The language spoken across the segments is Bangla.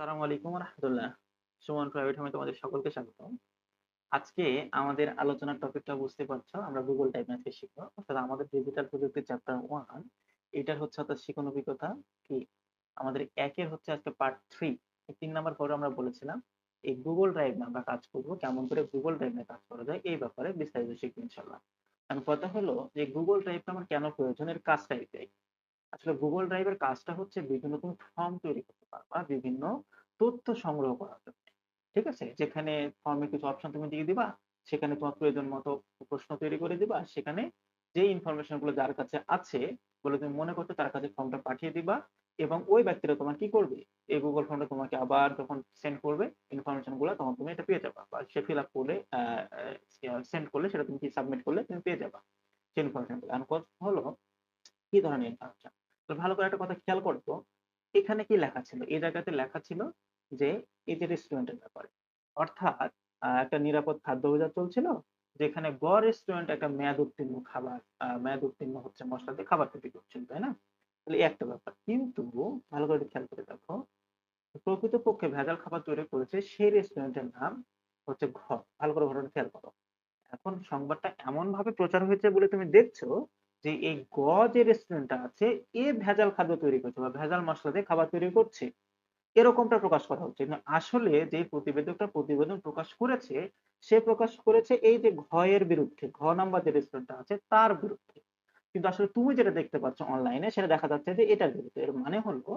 আসসালামু আলাইকুম রহমতুল্লাহ। সুমন প্রাইভেট হোমে তোমাদের সকলকে স্বাগত আজকে আমাদের আলোচনার টপিকটা বুঝতে পারছ, আমরা গুগল টাইপ ম্যাথকে শিখব। অর্থাৎ আমাদের ডিজিটাল প্রযুক্তি চ্যাপ্টার ওয়ান এটার হচ্ছে অর্থাৎ শিখন অভিজ্ঞতা কি? আমাদের একের হচ্ছে আজকে পার্ট থ্রি এই তিন নাম্বার পরে আমরা বলেছিলাম, এই গুগল ড্রাইভ নিয়ে আমরা কাজ করব, কেমন করে গুগল ড্রাইভ নিয়ে কাজ করা যায়, এই ব্যাপারে বিস্তারিত শিখব ইনশাল্লাহ এখন কথা হলো যে গুগল ড্রাইভটা আমার কেন প্রয়োজন, এর কাজটাই দেয় আসলে গুগল ড্রাইভের কাজটা হচ্ছে বিভিন্ন তুমি ফর্ম তৈরি করতে পারবা বিভিন্ন তথ্য সংগ্রহ করার জন্য, ঠিক আছে? যেখানে ফর্মে কিছু অপশন তুমি দিয়ে দিবা, সেখানে তোমার প্রয়োজন মতো প্রশ্ন তৈরি করে দিবা, সেখানে যে ইনফরমেশনগুলো যার কাছে আছে বলে তুমি মনে করছ তার কাছে ফর্মটা পাঠিয়ে দিবা এবং ওই ব্যক্তিরা তোমার কি করবে? এই গুগল ফর্মটা তোমাকে আবার যখন সেন্ড করবে ইনফরমেশনগুলো তখন তুমি এটা পেয়ে যাবা বা সে ফিল আপ করলে সেন্ড করলে সেটা তুমি কি সাবমিট করলে তুমি পেয়ে যাবা সেই ইনফরমেশনগুলো। হলো কি ধরনের ইনফরমেশন ভালো করে একটা কথা খেয়াল করতো, এখানে কি লেখা ছিল? এই জায়গাতে লেখা ছিল যে, এই যে রেস্টুরেন্টের ব্যাপারে। অর্থাৎ একটা নিরাপদ খাদ্য অভিযান চলছিল, যেখানে গ রেস্টুরেন্ট একটা মেয়াদ উত্তীর্ণ খাবার মেয়াদ উত্তীর্ণ হচ্ছে মশলা দিয়ে খাবার তৈরি করছিল, তাই না? তাহলে একটা ব্যাপার। কিন্তু ভালো করে খেয়াল করে দেখো, প্রকৃতপক্ষে ভেজাল খাবার তৈরি করেছে সেই রেস্টুরেন্টের নাম হচ্ছে ঘ ভালো করে ঘটনা খেয়াল করো। এখন সংবাদটা এমন ভাবে প্রচার হয়েছে বলে তুমি দেখছ যে এই গ যে রেস্টুরেন্টটা আছে, এ ভেজাল খাদ্য তৈরি করছে বা ভেজাল মশলা দিয়ে খাবার তৈরি করছে, এরকমটা প্রকাশ করা হচ্ছে। কিন্তু আসলে যে প্রতিবেদকটা প্রতিবেদন প্রকাশ করেছে, সে প্রকাশ করেছে এই যে ঘয়ের বিরুদ্ধে, ঘ নাম্বার যে রেস্টুরেন্টটা আছে, তার বিরুদ্ধে। কিন্তু আসলে তুমি যেটা দেখতে পাচ্ছ অনলাইনে সেটা দেখা যাচ্ছে যে এটার বিরুদ্ধে। এর মানে হলো,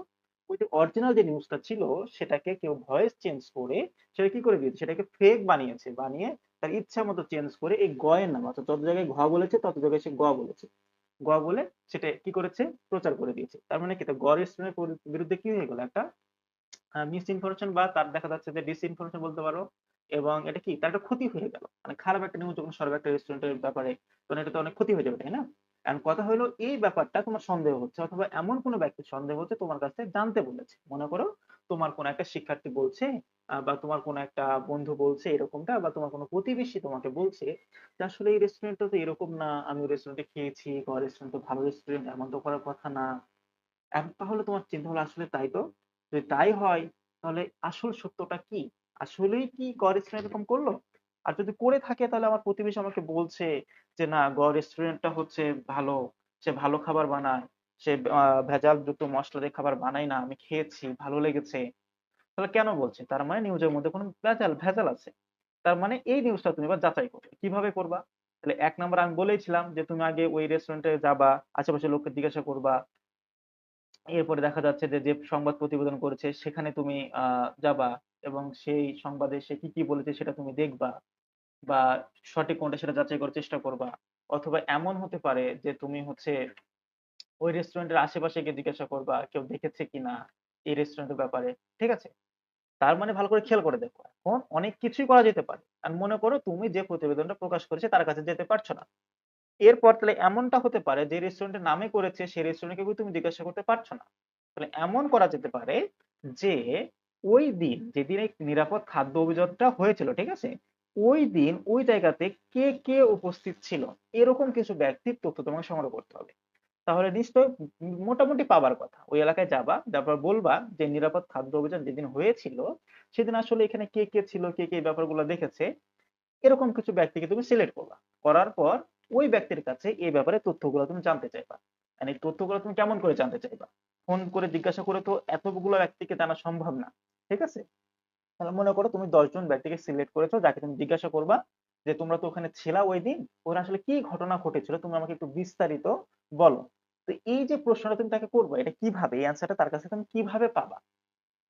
ওই যে অরিজিনাল যে নিউজটা ছিল, সেটাকে কেউ ভয়েস চেঞ্জ করে, সেটা কি করে দিয়েছে? সেটাকে ফেক বানিয়েছে। বানিয়ে তার ইচ্ছা মতো চেঞ্জ করে এই গয়ের নাম, অর্থাৎ যত জায়গায় ঘ বলেছে, তত জায়গায় সে গ বলেছে। গ বলে সেটা কি করেছে? প্রচার করে দিয়েছে। তার মানে কি? গ রেস্টুরেন্টের বিরুদ্ধে কি হয়ে গেল? একটা মিস ইনফরমেশন বা তার দেখা যাচ্ছে যে ডিস ইনফরমেশন বলতে পারো এবং এটা কি? তার একটা ক্ষতি হয়ে গেল। মানে খারাপ একটা নিউজ যখন সরবে একটা রেস্টুরেন্টের ব্যাপারে, তখন এটা তো অনেক ক্ষতি হয়ে যাবে, তাই না? এখন কথা হলো, এই ব্যাপারটা তোমার সন্দেহ হচ্ছে অথবা এমন কোনো ব্যক্তির সন্দেহ হচ্ছে তোমার কাছ থেকে জানতে বলেছে। মনে করো তোমার কোনো একটা শিক্ষার্থী বলছে বা তোমার কোনো একটা বন্ধু বলছে এরকমটা বা তোমার কোনো প্রতিবেশী তোমাকে বলছে যে আসলে এই রেস্টুরেন্টটা তো এরকম না, আমি রেস্টুরেন্টে খেয়েছি বা রেস্টুরেন্ট তো ভালো রেস্টুরেন্ট এমন তো করার কথা না। তাহলে তোমার চিন্তা হলো আসলে তাই তো? যদি তাই হয়, তাহলে আসল সত্যটা কি? আসলেই কি গ রেস্টুরেন্ট এরকম করল? আর যদি করে থাকে, তাহলে আমার প্রতিবেশী আমাকে বলছে যে না গ রেস্টুরেন্টটা হচ্ছে ভালো, সে ভালো খাবার বানায়, সে ভেজাল যুক্ত মশলা দিয়ে খাবার বানায় না, আমি খেয়েছি, ভালো লেগেছে। তাহলে কেন বলছে? তার মানে নিউজের মধ্যে কোনো ভেজাল ভেজাল আছে। তার মানে এই নিউজটা তুমি এবার যাচাই করবে কীভাবে করবা? তাহলে এক নম্বর আমি বলেছিলাম যে, তুমি আগে ওই রেস্টুরেন্টে যাবা আশেপাশে লোককে জিজ্ঞাসা করবা। এরপরে দেখা যাচ্ছে যে যে সংবাদ প্রতিবেদন করেছে, সেখানে তুমি যাবা এবং সেই সংবাদে সে কি কি বলেছে সেটা তুমি দেখবা বা সঠিক কোনটা সেটা যাচাই করার চেষ্টা করবা। অথবা এমন হতে পারে যে, তুমি হচ্ছে ওই রেস্টুরেন্টের আশেপাশে গিয়ে জিজ্ঞাসা করবা, কেউ দেখেছে কিনা এই রেস্টুরেন্টের ব্যাপারে। ঠিক আছে? তার মানে ভালো করে খেয়াল করে দেখো। এখন অনেক কিছুই করা যেতে পারে। আর মনে করো তুমি যে প্রতিবেদনটা প্রকাশ করেছে তার কাছে যেতে পারছ না। এরপর তাহলে এমনটা হতে পারে যে রেস্টুরেন্টের নামে করেছে, সেই রেস্টুরেন্টকে তুমি জিজ্ঞাসা করতে পারছ না। তাহলে এমন করা যেতে পারে যে ওই দিন যেদিন এই নিরাপদ খাদ্য অভিযানটা হয়েছিল, ঠিক আছে? ওই দিন ওই জায়গাতে কে কে উপস্থিত ছিল? এরকম কিছু ব্যক্তির তথ্য তোমাকে সংগ্রহ করতে হবে। তাহলে নিশ্চয় মোটামুটি পাবার কথা। ওই এলাকায় যাবা, তারপর বলবা যে নিরাপদ খাদ্য অভিযান যেদিন হয়েছিল, সেদিন আসলে এখানে কে কে ছিল, কে কে ব্যাপারগুলো দেখেছে, এরকম কিছু ব্যক্তিকে তুমি সিলেক্ট করবা। করার পর ওই ব্যক্তির কাছে এই ব্যাপারে তথ্যগুলো তুমি জানতে চাইবা। মানে তথ্যগুলো তুমি কেমন করে জানতে চাইবা? ফোন করে জিজ্ঞাসা করে তো এতগুলো ব্যক্তিকে জানা সম্ভব না, ঠিক আছে? তাহলে মনে করো তুমি দশজন ব্যক্তিকে সিলেক্ট করেছ, যাকে তুমি জিজ্ঞাসা করবা যে তোমরা তো ওখানে ছিলা ওই দিন, ওখানে আসলে কি ঘটনা ঘটেছিল, তুমি আমাকে একটু বিস্তারিত বলো। তো এই যে প্রশ্নটা তুমি তাকে করব, এটা কীভাবে? এই অ্যান্সারটা তার কাছে তুমি কীভাবে পাবা?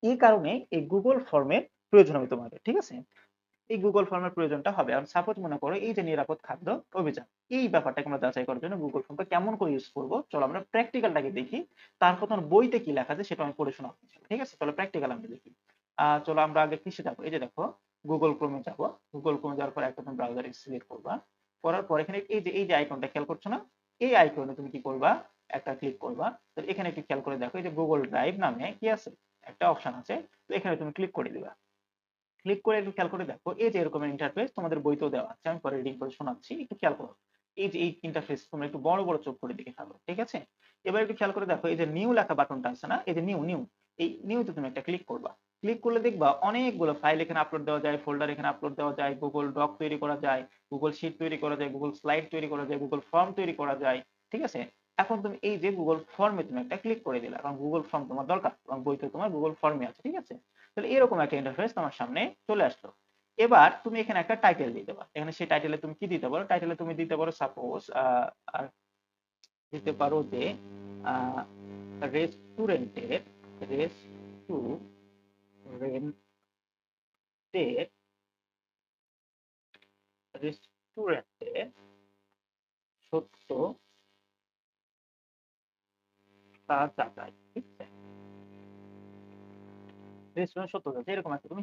এই কারণে এই গুগল ফর্মের প্রয়োজন হবে তোমাকে ঠিক আছে? এই গুগল ফর্মের প্রয়োজনটা হবে। আর সাপোজ মনে করো এই যে নিরাপদ খাদ্য অভিযান, এই ব্যাপারটাকে আমরা যাচাই করার জন্য গুগল ফর্মটা কেমন করে ইউজ করব? চলো আমরা প্র্যাকটিক্যালটাকে দেখি। তারপর তোমার বইতে কি লেখা আছে সেটা আমি পড়ে শোনাবো। ঠিক আছে? চলো প্র্যাকটিক্যাল আমরা দেখি। আহ চলো আমরা আগে কিসে যাব। এই যে দেখো গুগল ক্রোমে যাব। গুগল ক্রোমে যাওয়ার পর একটা তুমি ব্রাউজার সিলেক্ট করবা। করার পর এখানে এই যে এই যে আইকনটা খেয়াল করছ না? এই আইকনে তুমি কি করবা? একটা ক্লিক করবা। তো এখানে একটু খেয়াল করে দেখো, এই যে গুগল ড্রাইভ নামে কি আছে? একটা অপশন আছে। তো এখানে তুমি ক্লিক করে দিবা। ক্লিক করে একটু খেয়াল করে দেখো, এই যে এরকম ইন্টারফেস তোমাদের বইতেও দেওয়া আছে। আমি পরে রিডিং করে শোনাচ্ছি, একটু খেয়াল করো। এই যে এই ইন্টারফেস তোমরা একটু বড় বড় চোখ করে দেখে থাকো ঠিক আছে? এবার একটু খেয়াল করে দেখো, এই যে নিউ লেখা বাটনটা আছে না? এই যে নিউ নিউ এই নিউতে তুমি একটা ক্লিক করবা। ক্লিক করলে দেখবা অনেকগুলো ফাইল এখানে আপলোড দেওয়া যায় ফোল্ডার এখানে আপলোড দেওয়া যায় গুগল ডক তৈরি করা যায় গুগল শিট তৈরি করা যায় গুগল স্লাইড তৈরি করা যায় গুগল ফর্ম তৈরি করা যায়, ঠিক আছে? এখন তুমি এই যে গুগল ফর্মে তুমি একটা ক্লিক করে দিলা, কারণ গুগল ফর্ম তোমার দরকার এবং বইতে তোমার গুগল ফর্মে আছে, ঠিক আছে? তাহলে এরকম একটা ইন্টারফেস তোমার সামনে চলে আসলো। এবার তুমি এখানে একটা টাইটেল দিয়ে দেবা। এখানে সেই টাইটেলে তুমি কি দিতে পারো? টাইটেলে তুমি দিতে পারো সাপোজ দিতে পারো যে রেস্টুরেন্টের রেস্টুরেন্টের রেস্টুরেন্টের সত্য তা তুমি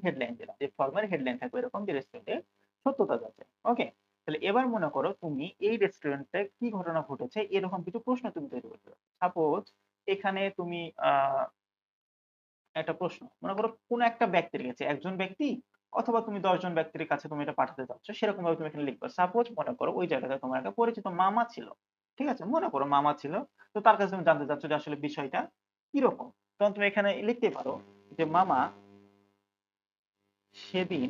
এবার মনে করো তুমি এই রেস্টুরেন্টে কি ঘটনা ঘটেছে এরকম কিছু প্রশ্ন তুমি তৈরি করতে সাপোজ এখানে তুমি একটা প্রশ্ন। মনে করো, কোন একটা ব্যক্তির কাছে একজন ব্যক্তি, অথবা তুমি দশজন ব্যক্তির কাছে তুমি এটা পাঠাতে চাচ্ছ সেরকম ভাবে তুমি এখানে লিখবে। সাপোজ মনে করো, ওই জায়গাতে তোমার একটা পরিচিত মামা ছিল। ঠিক আছে? মনে করো মামা ছিল। তো তার কাছে তুমি জানতে চাচ্ছ যে আসলে বিষয়টা কীরকম? তখন তুমি এখানে লিখতে পারো যে মামা সেদিন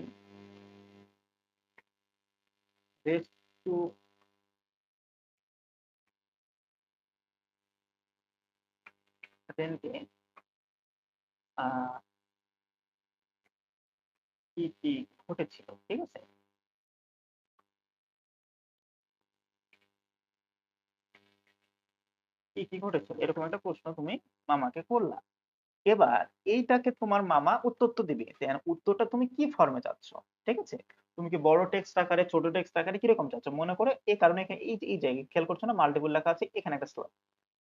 ঘটেছিল, ঠিক আছে? কি কি ঘটেছে এরকম একটা প্রশ্ন তুমি মামাকে করলা। এবার এইটাকে তোমার মামা উত্তর তো দিবে। উত্তরটা তুমি কি ফর্মে চাচ্ছ? ঠিক আছে? তুমি কি বড় টেক্সট আকারে, ছোট টেক্সট আকারে কীরকম চাচ্ছ? মনে করে এই কারণে এই এই জায়গায় খেয়াল করছ না? মাল্টিপল লেখা আছে, এখানে একটা স্লট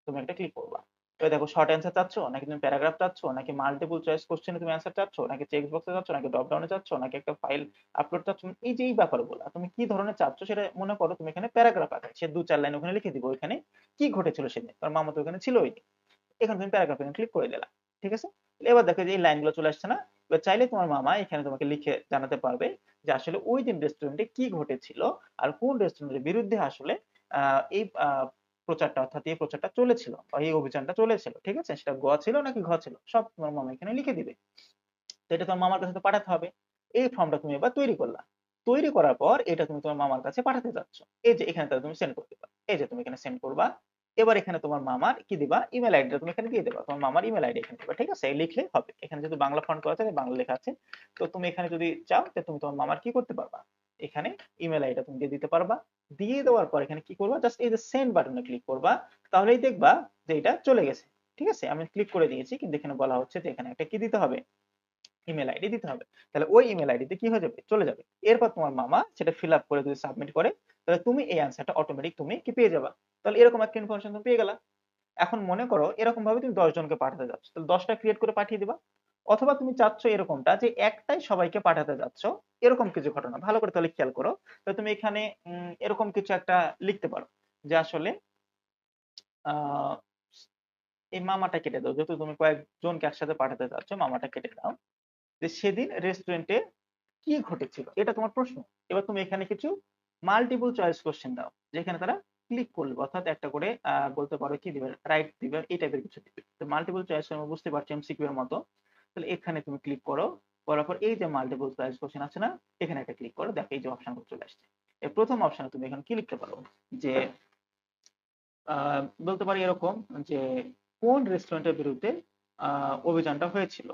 তুমি একটা ক্লিক করবা। এবার দেখো শর্ট অ্যান্সার চাচ্ছ, নাকি তুমি প্যারাগ্রাফ চাচ্ছ, নাকি মাল্টিপল চয়েস কোশ্চেনে তুমি অ্যান্সার চাচ্ছ, নাকি চেক বক্সে চাচ্ছ, নাকি ড্রপ ডাউনে চাচ্ছ, নাকি একটা ফাইল আপলোড চাচ্ছ এই যে এই ব্যাপারগুলো, তুমি কি ধরনের চাচ্ছ সেটা মনে করো, তুমি এখানে প্যারাগ্রাফ আকারে সে দু চার লাইন ওখানে লিখে দিব ওখানে কি ঘটেছিল সেদিন কারণ মামা তো ওখানে ছিলই এখানে তুমি প্যারাগ্রাফ এখানে ক্লিক করে দিলা ঠিক আছে? এবার দেখো যে এই লাইনগুলো চলে আসছে না, এবার চাইলে তোমার মামা এখানে তোমাকে লিখে জানাতে পারবে যে আসলে ওই দিন রেস্টুরেন্টে কি ঘটেছিল, আর কোন রেস্টুরেন্টের বিরুদ্ধে আসলে এই প্রচারটা অর্থাৎ এই প্রচারটা চলেছিল বা এই অভিযানটা চলেছিল, ঠিক আছে? সেটা গ ছিল নাকি ঘ ছিল? সব তোমার মামা এখানে লিখে দিবে। তো এটা তোমার মামার কাছে তো পাঠাতে হবে। এই ফর্মটা তুমি এবার তৈরি করলা। তৈরি করার পর এটা তুমি তোমার মামার কাছে পাঠাতে যাচ্ছ। এই যে এখানে তুমি সেন্ড করে দিবা। এই যে তুমি এখানে সেন্ড করবা। এবার এখানে তোমার মামার কি দিবা? ইমেল আইডিটা তুমি এখানে দিয়ে দেবা। তোমার মামার ইমেল আইডি এখানে দিবা, ঠিক আছে? লিখলে হবে। এখানে যদি বাংলা ফন্ট করা আছে বাংলা লেখা আছে। তো তুমি এখানে যদি চাও তুমি তোমার মামার কি করতে পারবা? এখানে ইমেল আইডিটা তুমি দিয়ে দিতে পারবা। দিয়ে দেওয়ার পর এখানে কি করবা? জাস্ট এই যে সেন্ড বাটনে ক্লিক করবা। তাহলেই দেখবা যে এটা চলে গেছে। ঠিক আছে? আমি ক্লিক করে দিয়েছি, কিন্তু এখানে বলা হচ্ছে যে এখানে একটা কি দিতে হবে? ইমেল আইডি দিতে হবে। তাহলে ওই ইমেল আইডিতে কি হয়ে যাবে? চলে যাবে। এরপর তোমার মামা সেটা ফিল আপ করে যদি সাবমিট করে, তাহলে তুমি এই অ্যান্সারটা অটোমেটিক তুমি কি পেয়ে যাবা? তাহলে এরকম একটা ইনফরমেশন তুমি পেয়ে গেলা। এখন মনে করো এরকম ভাবে তুমি দশ জনকে পাঠাতে যাচ্ছ। তাহলে দশটা ক্রিয়েট করে পাঠিয়ে দিবা। অথবা তুমি চাচ্ছ এরকমটা যে একটাই সবাইকে পাঠাতে যাচ্ছ, এরকম কিছু ঘটনা। ভালো করে তাহলে খেয়াল করো। তাহলে তুমি এখানে এরকম কিছু একটা লিখতে পারো যে আসলে এই মামাটা কেটে দাও। যেহেতু তুমি কয়েকজনকে একসাথে পাঠাতে যাচ্ছ, মামাটা কেটে দাও। যে সেদিন রেস্টুরেন্টে কি ঘটেছিল? এটা তোমার প্রশ্ন। এবার তুমি এখানে কিছু মাল্টিপল চয়েস কোশ্চেন দাও, যেখানে তারা ক্লিক করবে অর্থাৎ একটা করে বলতে পারো কি দিবে রাইট দিবে, এই টাইপের কিছু দিবে। তো মাল্টিপল চয়েস বুঝতে পারছি এমসিকিউ এর মতো। তাহলে এখানে তুমি ক্লিক করো, করার পর এই যে মাল্টিপল চয়েস কোশ্চেন আছে না, এখানে একটা ক্লিক করো, দেখো এই যে অপশন চলে আসছে। এর প্রথম অপশনে তুমি এখানে কি লিখতে পারো? যে বলতে পারি এরকম যে, কোন রেস্টুরেন্টের বিরুদ্ধে অভিযানটা হয়েছিল?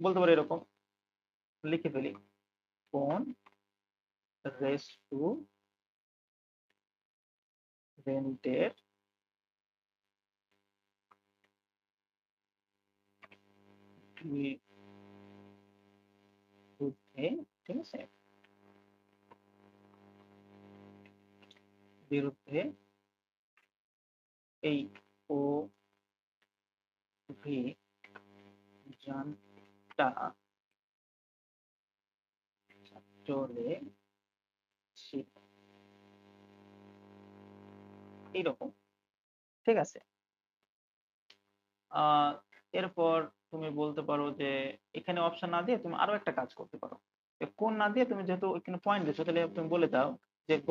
বলতে পারি এরকম। লিখে ফেলি। কোন রেস্টুরেন্টের বিরুদ্ধে ঠিক আছে বিরুদ্ধে এই ও অভিযানটা চলেছিল এইরকম ঠিক আছে আহ এরপর তুমি বলতে পারো যে, এখানে অপশন না দিয়ে তুমি আরও একটা কাজ করতে পারো। কোন না দিয়ে তুমি যেহেতু এখানে পয়েন্ট দিচ্ছ তাহলে তুমি বলে দাও যে গ,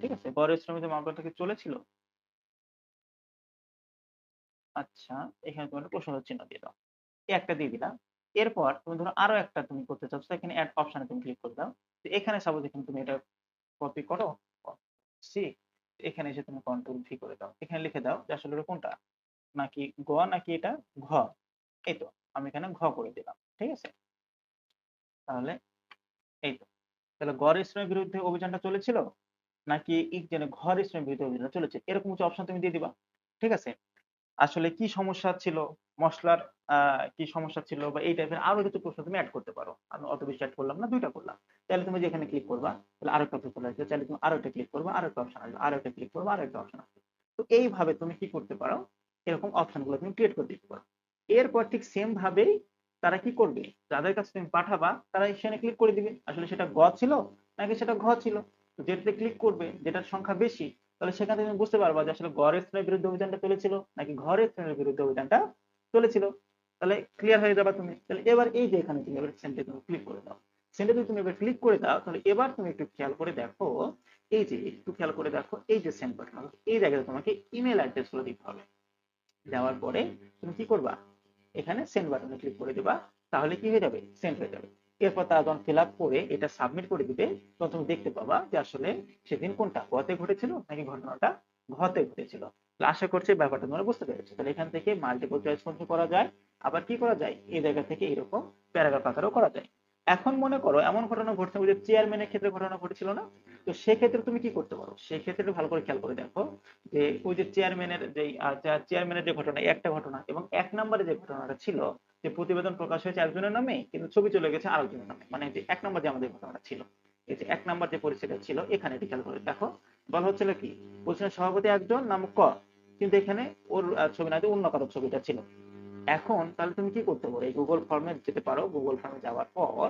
ঠিক আছে? গড়ের শ্রমিক মাপদণ্ডটা কি চলেছিল? আচ্ছা এখানে তোমার প্রশ্ন চিহ্ন দিয়ে দাও। একটা দিয়ে দিলাম। এরপর তুমি ধরো আরও একটা তুমি করতে চাচ্ছ এখানে অ্যাড অপশনে তুমি ক্লিক করে দাও। এখানে সাপোজ এখানে তুমি এটা কপি করো সি এখানে এসে তুমি কন্ট্রোল ভি করে দাও। এখানে লিখে দাও যে আসলে কোনটা? নাকি গ, নাকি এটা ঘ? এই তো, আমি এখানে ঘ করে দিলাম, ঠিক আছে? তাহলে এই তো, তাহলে গড় ইসলামের বিরুদ্ধে অভিযানটা চলেছিল? নাকি ইকজেনে ঘর ইসলামের বিরুদ্ধে অভিযানটা চলেছে, এরকম কিছু অপশন তুমি দিয়ে দিবা, ঠিক আছে? আসলে কি সমস্যা ছিল, মশলার কি সমস্যা ছিল বা এই টাইপের আরও কিছু প্রশ্ন তুমি অ্যাড করতে পারো। আমি অত বেশি অ্যাড করলাম না, দুইটা করলাম। তাহলে তুমি যেখানে ক্লিক করবা, তাহলে আরও একটা চলে আসবে, তাহলে তুমি আরও একটা ক্লিক করবা আরও একটা অপশন আসবে, আরও একটা ক্লিক করবা আরও একটা অপশন আসবে। তো এইভাবে তুমি কি করতে পারো, এরকম অপশনগুলো তুমি ক্রিয়েট করে দিতে পারো। এরপর ঠিক সেম ভাবেই তারা কি করবে? যাদের কাছে তুমি পাঠাবা, তারা সেখানে ক্লিক করে দিবে। আসলে সেটা গ ছিল নাকি সেটা ঘ ছিল? যেটাতে ক্লিক করবে, যেটার সংখ্যা বেশি, তাহলে সেখান থেকে তুমি বুঝতে পারবা যে আসলে গড়ের শ্রেণির বিরুদ্ধে অভিযানটা চলেছিল নাকি ঘরের শ্রেণির বিরুদ্ধে অভিযানটা চলেছিল। তাহলে ক্লিয়ার হয়ে যাবা তুমি। তাহলে এবার এই যে এখানে তুমি এবার সেন্টে তুমি ক্লিক করে দাও। সেন্টে যদি তুমি এবার ক্লিক করে দাও, তাহলে এবার তুমি একটু খেয়াল করে দেখো। এই যে, একটু খেয়াল করে দেখো, এই যে সেন্ড বাটন এই জায়গায় তোমাকে ইমেল অ্যাড্রেসগুলো দিতে হবে। দেওয়ার পরে তুমি কি করবা? এখানে সেন্ড বাটনে ক্লিক করে দেবা, তাহলে কি হয়ে যাবে? সেন্ড হয়ে যাবে। এরপর তারা যখন ফিল করে এটা সাবমিট করে দিবে তখন তুমি দেখতে পাবা যে আসলে সেদিন কোনটা গতে ঘটেছিল নাকি ঘটনাটা ঘতে ঘটেছিল। আশা করছি ব্যাপারটা তোমরা বুঝতে পেরেছ। তাহলে এখান থেকে মাল্টিপল চয়েস করা যায়, আবার কি করা যায়? এই জায়গা থেকে এরকম প্যারাগ্রাফ আকারেও করা যায়। এখন মনে করো এমন ঘটনা ঘটছে যে চেয়ারম্যানের ক্ষেত্রে ঘটনা ঘটেছিল না? তো সেক্ষেত্রে তুমি কি করতে পারো? সেক্ষেত্রে ভালো করে খেয়াল করে দেখো যে ওই যে চেয়ারম্যানের যে চেয়ারম্যানের যে ঘটনা, একটা ঘটনা এবং এক নম্বরে যে ঘটনাটা ছিল যে প্রতিবেদন প্রকাশ হয়েছে একজনের নামে, কিন্তু ছবি চলে গেছে আরেকজনের নামে। মানে যে এক নম্বর যে আমাদের ঘটনাটা ছিল। এই যে এক নম্বর যে পরিস্থিতি ছিল, এখানে এটি খেয়াল করে দেখো। বলা হচ্ছিল কি? বলছিলেন সভাপতি একজন, নাম ক? কিন্তু এখানে ওর ছবি না অন্য কারও ছবিটা ছিল। এখন তাহলে তুমি কি করতে পারো? এই গুগল ফর্মে যেতে পারো গুগল ফর্মে যাওয়ার পর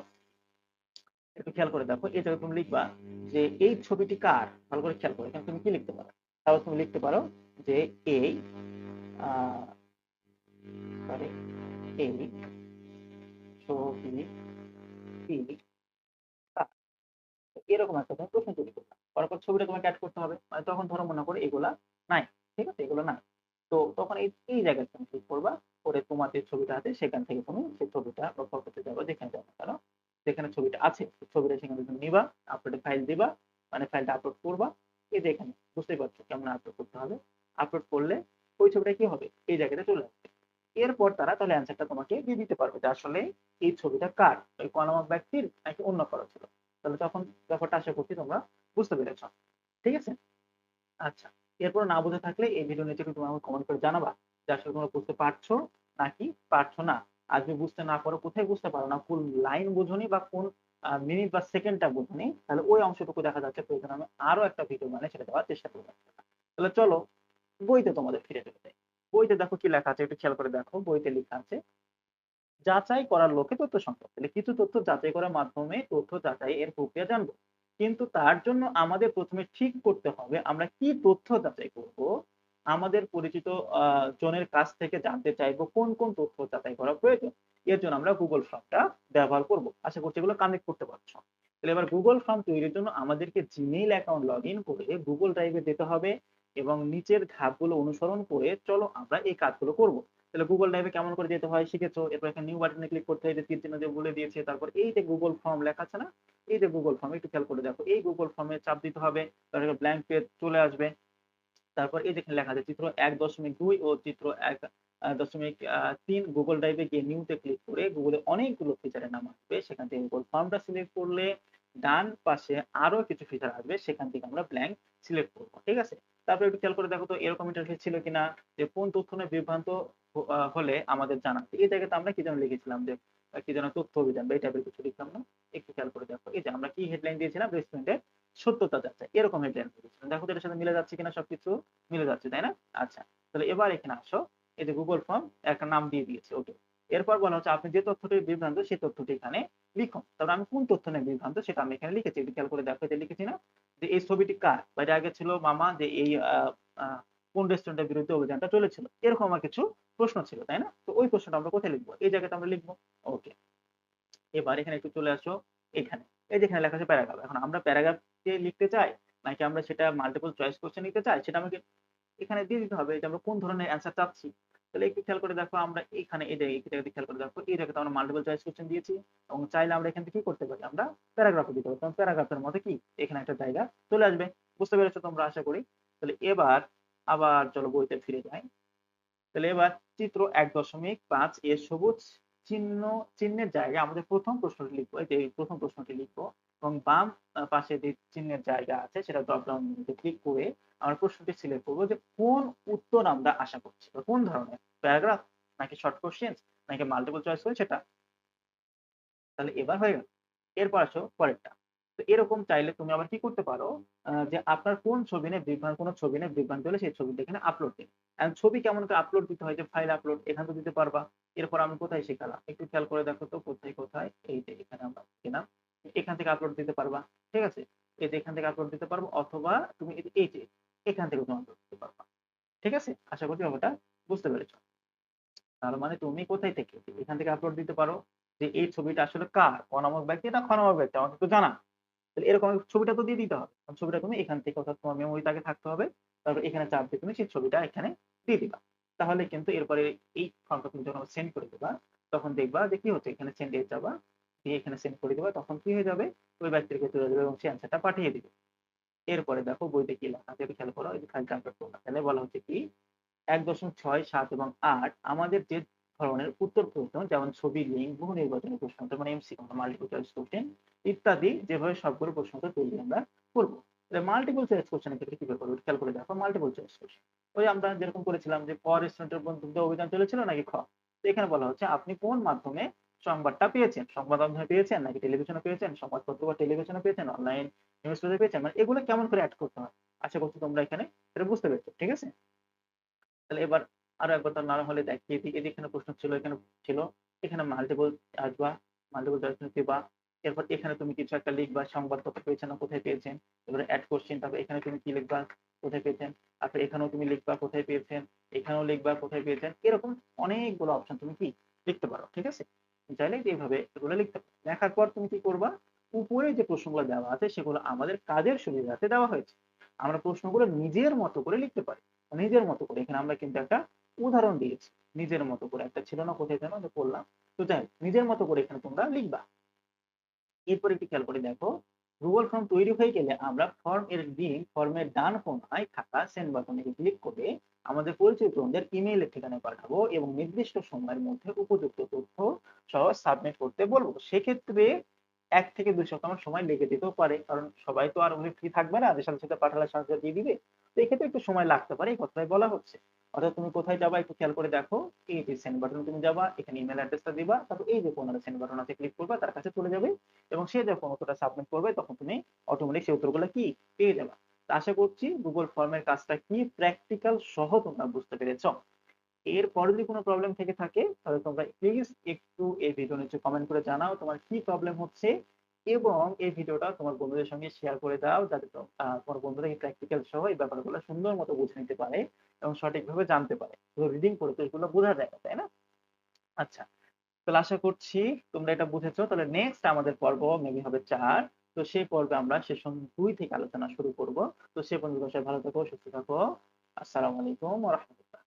একটু খেয়াল করে দেখো জায়গায় তুমি লিখবা যে এই ছবিটি কার? ভালো করে খেয়াল করো, এখানে তুমি কি লিখতে পারো? তাহলে তুমি লিখতে পারো যে এই এই এরকম একটা তুমি প্রশ্ন তৈরি করবে। করার পর ছবিটা তোমাকে অ্যাড করতে হবে মানে তখন ধরো মনে করো এগুলা নাই, ঠিক আছে? এগুলো নাই। তো তখন এই জায়গায় তুমি ক্লিক করবা করে তোমার যে ছবিটা আছে, সেখান থেকে তুমি সেই ছবিটা বা ফটোতে যাব, যেখানে যাব কেন, যেখানে ছবিটা আছে ছবিটা সেখানে তুমি নিবা আপলোডে ফাইল দিবা মানে ফাইলটা আপলোড করবা, এই যে এখানে, বুঝতেই পারছ কেমন আপলোড করতে হবে। আপলোড করলে ওই ছবিটা কি হবে? এই জায়গাটা চলে আসবে। এরপর তারা তাহলে অ্যান্সারটা তোমাকে দিয়ে দিতে পারবে যে আসলে এই ছবিটা কার? ওই কলমক ব্যক্তির নাকি অন্য কারও ছিল? তাহলে তখন ব্যাপারটা আশা করছি তোমরা বুঝতে পেরেছ। ঠিক আছে? আচ্ছা এরপর না বুঝে থাকলে এই ভিডিও নিচে তুমি আমাকে কমেন্ট করে জানাবা যে আসলে তোমরা বুঝতে পারছ নাকি? পারছ না? আর যদি বুঝতে না পারো, কোথায় বুঝতে পারো না? ফুল লাইন বুঝোনি বা কোন মিনিট বা সেকেন্ডটা বুঝোনি? তাহলে ওই অংশটুকু দেখা যাচ্ছে। প্রয়োজন আমি আরও একটা ভিডিও মানে সেটা দেওয়ার চেষ্টা করব। তাহলে চলো, বইতে তোমাদের ফিরে চলে যাই। বইতে দেখো কি লেখা আছে? একটু খেয়াল করে দেখো। বইতে লেখা আছে, যাচাই করার লোকে তথ্য সংগ্রহ তাহলে কিছু তথ্য যাচাই করার মাধ্যমে তথ্য যাচাই এর প্রক্রিয়া জানব। কিন্তু তার জন্য আমাদের প্রথমে ঠিক করতে হবে আমরা কি তথ্য যাচাই করব আমাদের পরিচিত জনের কাছ থেকে জানতে চাইব কোন কোন তথ্য যাচাই করা প্রয়োজন। এর জন্য আমরা গুগল ফর্মটা ব্যবহার করব। আশা করছি এগুলো কানেক্ট করতে পারছ। তাহলে এবার গুগল ফর্ম তৈরির জন্য আমাদেরকে জিমেইল অ্যাকাউন্ট লগ ইন করে গুগল ড্রাইভে যেতে হবে এবং নিচের ধাপগুলো অনুসরণ করে চলো আমরা এই কাজগুলো করব। তাহলে গুগল ড্রাইভে কেমন করে যেতে হয় শিখেছো? এরপর এখানে নিউ বাটনে ক্লিক করতে হয় যে তীর চিহ্ন বলে দিয়েছে, তারপর এই যে গুগল ফর্ম লেখা আছে না, এই যে গুগল ফর্ম একটু খেয়াল করে দেখো। এই গুগল ফর্মে চাপ দিতে হবে, তারপরে ব্ল্যাঙ্ক পেজ চলে আসবে। তারপর এই যেখানে লেখা আছে, চিত্র এক দশমিক দুই ও চিত্র এক দশমিক তিন গুগল ড্রাইভে গিয়ে নিউতে ক্লিক করে গুগলে অনেকগুলো ফিচারের নাম আসবে। সেখান থেকে গুগল ফর্মটা সিলেক্ট করলে ডান পাশে আরও কিছু ফিচার আসবে, সেখান থেকে আমরা ব্ল্যাঙ্ক সিলেক্ট করব, ঠিক আছে? তারপর একটু খেয়াল করে দেখো তো এরকম ইন্টারফেস ছিল কিনা, যে কোন তথ্য নিয়ে বিভ্রান্ত হলে আমাদের জানাতে এই জায়গাতে আমরা কি যেন লিখেছিলাম যে কি যেন তথ্য অভিযান বা এই টাইপের কিছু লিখলাম না? একটু খেয়াল করে দেখো। এই যে আমরা কি হেডলাইন দিয়েছিলাম রেস্টুরেন্টের সত্যতা যাচ্ছে, এরকম হেডলাইন দিয়েছিলাম। দেখো এটার সাথে মিলে যাচ্ছে কিনা সবকিছু মিলে যাচ্ছে, তাই না? আচ্ছা তাহলে এবার এখানে আসো, এই যে গুগল ফর্ম একটা নাম দিয়ে দিয়েছে ওকে এরপর বলা হচ্ছে, আপনি যে তথ্যটি বিভ্রান্ত, সেই তথ্যটি এখানে লিখুন। তারপর আমি কোন তথ্য নিয়ে বিভ্রান্ত, সেটা আমি এখানে লিখেছি খেয়াল করে দেখো যে লিখেছি না? যে এই ছবিটি কার? বা এটা আগে ছিল মামা, যে এই কোন রেস্টুরেন্টের বিরুদ্ধে অভিযানটা চলেছিল? এরকম আমার কিছু প্রশ্ন ছিল, তাই না? তো ওই প্রশ্নটা আমরা কোথায় লিখব? এই জায়গাতে আমরা লিখব ওকে এবার এখানে একটু চলে আসো, এখানে। এই যেখানে লেখা আছে প্যারাগ্রাফ। এখন আমরা প্যারাগ্রাফ কে লিখতে চাই, নাকি আমরা সেটা মাল্টিপল চয়েস কোশ্চেন নিতে চাই, সেটা আমাকে এখানে দিয়ে দিতে হবে যে আমরা কোন ধরনের অ্যান্সার চাচ্ছি। তাহলে একটু খেয়াল করে দেখো আমরা এখানে এই জায়গায় খেয়াল করে দেখো, এই জায়গাতে আমরা মাল্টিপল চয়েস কোশ্চেন দিয়েছি এবং চাইলে আমরা এখান থেকে কি করতে পারি? আমরা প্যারাগ্রাফে দিতে পারি। কারণ প্যারাগ্রাফের মধ্যে কি? এখানে একটা জায়গা চলে আসবে। বুঝতে পেরেছ তোমরা আশা করি? তাহলে এবার আবার চলো বইতে ফিরে যাই। তাহলে এবার চিত্র এক দশমিক পাঁচ এর সবুজ চিহ্ন, চিহ্নের জায়গায় আমাদের প্রথম প্রশ্নটি লিখব। এই যে প্রথম প্রশ্নটি লিখব। এবং বাম পাশে যে চিহ্নের জায়গা আছে, সেটা ড্রপ ডাউন মেনুতে ক্লিক করে আমরা প্রশ্নটি সিলেক্ট করব যে কোন উত্তর আমরা আশা করছি বা কোন ধরনের? প্যারাগ্রাফ নাকি শর্ট কোশ্চেন নাকি মাল্টিপল চয়েস করে সেটা? তাহলে এবার হয়ে গেল। এরপর আসো পরেরটা। তো এরকম চাইলে তুমি আবার কি করতে পারো? যে আপনার কোন ছবি নিয়ে বিভ্রান্ত, কোনো ছবি নিয়ে বিভ্রান্ত হলে সেই ছবিটা এখানে আপলোড দিন। And ছবি কেমন করে আপলোড দিতে হয় যে ফাইল আপলোড এখানে তো দিতে পারবা। এরপর আমি কোথায় শেখালাম? একটু খেয়াল করে দেখো তো কোথায় কোথায়? এই যে এখানে আমরা এখান আপলোড দিতে পারবা, ঠিক আছে? এই যে এখান থেকে আপলোড দিতে পারব, অথবা তুমি এই যে- এখান থেকে তুমি আপলোড দিতে পারবা, ঠিক আছে? আশা করছি ব্যাপারটা বুঝতে পেরেছ। তার মানে তুমি কোথায় থেকে এখান থেকে আপলোড দিতে পারো যে এই ছবিটা আসলে কার? অনামক ব্যক্তি না খনামক ব্যক্তি? আমাকে তো জানা। তাহলে এরকম ছবিটা তো দিয়ে দিতে হবে। ছবিটা তুমি এখান থেকে অর্থাৎ তোমার মেমোরিতে আগে থাকতে হবে। তারপর এখানে চাপ দিয়ে তুমি সেই ছবিটা এখানে দিয়ে দিবা। তাহলে কিন্তু এরপরে এই ফর্মটা তুমি যখন সেন্ড করে দেবা, তখন দেখবা যে কি হচ্ছে? এখানে সেন্ড এ যাবা। দিয়ে এখানে সেন্ড করে দেবা, তখন কি হয়ে যাবে? ওই ব্যক্তির কাছে চলে যাবে এবং সে অ্যান্সারটা পাঠিয়ে দিবে। এরপরে দেখো বইতে কি লেখা আছে খেয়াল করো, এই ফাইলটা আপলোড করলাম। তাহলে বলা হচ্ছে কি? এক দশমিক ছয় সাত এবং আট আমাদের যে ধরনের উত্তর প্রশ্ন, যেমন ছবি লিঙ্ক বহু নির্বাচনী প্রশ্ন মানে এমসি মাল্টিপল চয়েস কোশ্চেন ইত্যাদি, যেভাবে সবগুলো প্রশ্ন তৈরি আমরা করব। মাল্টিপল চয়েস কোশ্চেনের ক্ষেত্রে কীভাবে করব খেয়াল করে দেখো মাল্টিপল চয়েস কোশ্চেন ওই আমরা যেরকম করেছিলাম যে, ক রেস্টুরেন্টের বন্ধুত্ব অভিযান চলেছিল নাকি খ? এখানে বলা হচ্ছে, আপনি কোন মাধ্যমে সংবাদটা পেয়েছেন, সংবাদ মাধ্যমে পেয়েছেন, নাকি টেলিভিশনে পেয়েছেন, সংবাদপত্র বা টেলিভিশনে পেয়েছেন অনলাইন নিউজ পেপারে পেয়েছেন মানে এগুলো কেমন করে অ্যাড করতে হয়? আশা করছি তোমরা এখানে এটা বুঝতে পেরেছ, ঠিক আছে? তাহলে এবার আরও একবার না হলে দেখি যে এখানে প্রশ্ন ছিল, এখানে ছিল, এখানে মাল্টিপল আসবা মাল্টিপল চয়েস দিবা, এরপর এখানে তুমি কিছু একটা লিখবা, সংবাদপত্র পেয়েছেন না, কোথায় পেয়েছেন? এবারে অ্যাড কোশ্চেন তারপর এখানে তুমি কি লিখবা? কোথায় পেয়েছেন? তারপর এখানেও তুমি লিখবা, কোথায় পেয়েছেন? এখানেও লিখবা, কোথায় পেয়েছেন? এরকম অনেকগুলো অপশন তুমি কি লিখতে পারো, ঠিক আছে? চাইলে এইভাবে এগুলো লিখতে লেখার পর তুমি কি করবা? উপরে যে প্রশ্নগুলো দেওয়া আছে সেগুলো আমাদের কাজের সুবিধাতে দেওয়া হয়েছে। আমরা প্রশ্নগুলো নিজের মতো করে লিখতে পারি। নিজের মতো করে। এখানে আমরা কিন্তু একটা উদাহরণ দিয়েছি। নিজের মতো করে। একটা ছিল না কোথায় যেন বললাম তো যাই নিজের মতো করে এখানে তোমরা লিখবা। এরপর একটু খেয়াল করে দেখো। গুগল ফর্ম তৈরি হয়ে গেলে আমরা ফর্ম এর লিঙ্ক ফর্মের ডান কোনায় থাকা সেন্ড বাটনে ক্লিক করে আমাদের পরিচিতদের ইমেইলের ঠিকানায় পাঠাবো এবং নির্দিষ্ট সময়ের মধ্যে উপযুক্ত তথ্য সহ সাবমিট করতে বলব। সেক্ষেত্রে এক থেকে দুই সপ্তাহ সময় লেগে যেতেও পারে, কারণ সবাই তো আর ফ্রি থাকবে না যে সাথে সাথে পাঠালে সাহায্য দিয়ে দিবে। তো এক্ষেত্রে একটু সময় লাগতে পারে, এই কথাটাই বলা হচ্ছে। অর্থাৎ তুমি কোথায় যাবা একটু খেয়াল করে দেখো, এই যে সেন্ড বাটন তুমি যাবা, এখানে ইমেল অ্যাড্রেসটা দিবা, তারপর এই যে কোনারে সেন্ড বাটন আছে ক্লিক করবা, তার কাছে চলে যাবে এবং সে যখন উত্তরটা সাবমিট করবে, তখন তুমি অটোমেটিক সেই উত্তরগুলো কি পেয়ে যাবে। আশা করছি গুগল ফর্মের কাজটা কি প্র্যাকটিক্যাল সহ তোমরা বুঝতে পেরেছ। এরপর যদি কোনো প্রবলেম থেকে থাকে, তাহলে তোমরা প্লিজ একটু এই ভিডিও নিচে কমেন্ট করে জানাও তোমার কি প্রবলেম হচ্ছে এবং এই ভিডিওটা তোমার বন্ধুদের সঙ্গে শেয়ার করে দাও যাতে তোমার বন্ধুরা এই প্র্যাকটিক্যাল সহ এই ব্যাপারগুলো সুন্দর মতো বুঝে নিতে পারে এবং সঠিকভাবে জানতে পারে। রিডিং করে তো এগুলো বোঝা যায়, তাই না? আচ্ছা তাহলে আশা করছি তোমরা এটা বুঝেছ। তাহলে নেক্সট আমাদের পর্ব মেবি হবে চার। তো সেই পর্বে আমরা সেশন দুই থেকে আলোচনা শুরু করব। তো সে পর্যন্ত ভালো থাকো, সুস্থ থাকো। আসসালামু আলাইকুম রহমতুল্লাহ।